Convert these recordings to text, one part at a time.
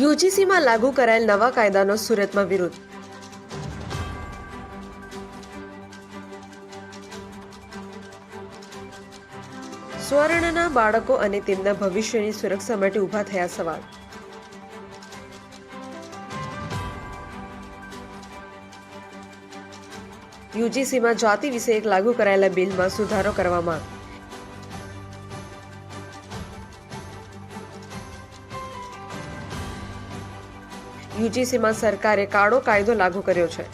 યુજીસીમાં લાગુ કરાયેલ નવા કાયદાનો સુરતમાં વિરોધ. સ્વર્ણના બાળકો અને તેમના ભવિષ્યની સુરક્ષા માટે ઊભા થયા સવાલ. યુજીસીમાં જાતિ વિષયક લાગુ કરાયેલા બિલમાં સુધારો કરવામાં યુજીસીમાં સરકારે કાળો કાયદો લાગુ કર્યો છે.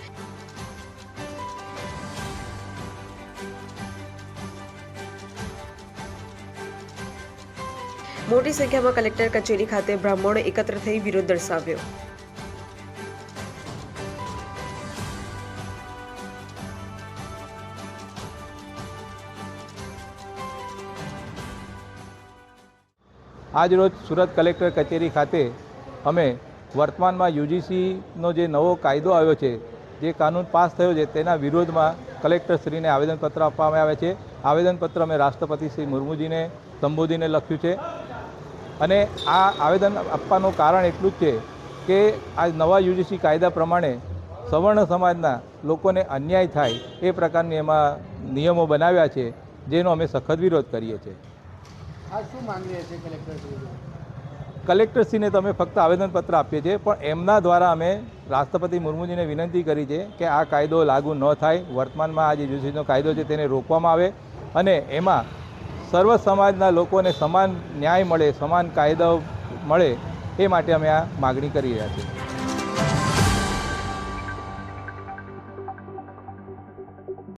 મોટી સંખ્યામાં કલેક્ટર કચેરી ખાતે બ્રાહ્મણો એકત્ર થઈ વિરોધ દર્શાવ્યો. આજરોજ સુરત કલેક્ટર કચેરી ખાતે અમે વર્તમાનમાં યુજીસીનો જે નવો કાયદો આવ્યો છે, જે કાનૂન પાસ થયો છે, તેના વિરોધમાં કલેક્ટરશ્રીને આવેદનપત્ર આપવામાં આવે છે. આવેદનપત્ર અમે રાષ્ટ્રપતિ શ્રી મુર્મુજીને, સંબોધીને લખ્યું છે. અને આ આવેદન આપવાનું કારણ એટલું જ છે કે આ નવા યુજીસી કાયદા પ્રમાણે સવર્ણ સમાજના લોકોને અન્યાય થાય એ પ્રકારની એમાં નિયમો બનાવ્યા છે, જેનો અમે સખત વિરોધ કરીએ છીએ. કલેક્ટરશ્રીને તમે ફક્ત આવેદનપત્ર આપીએ છીએ, પણ એમના દ્વારા અમે રાષ્ટ્રપતિ મુર્મુજીને વિનંતી કરી છે કે આ કાયદો લાગુ ન થાય. વર્તમાનમાં આ જે જુસીનો કાયદો છે તેને રોકવામાં આવે અને એમાં સર્વ સમાજના લોકોને સમાન ન્યાય મળે, સમાન કાયદો મળે એ માટે અમે આ માગણી કરી રહ્યા છીએ.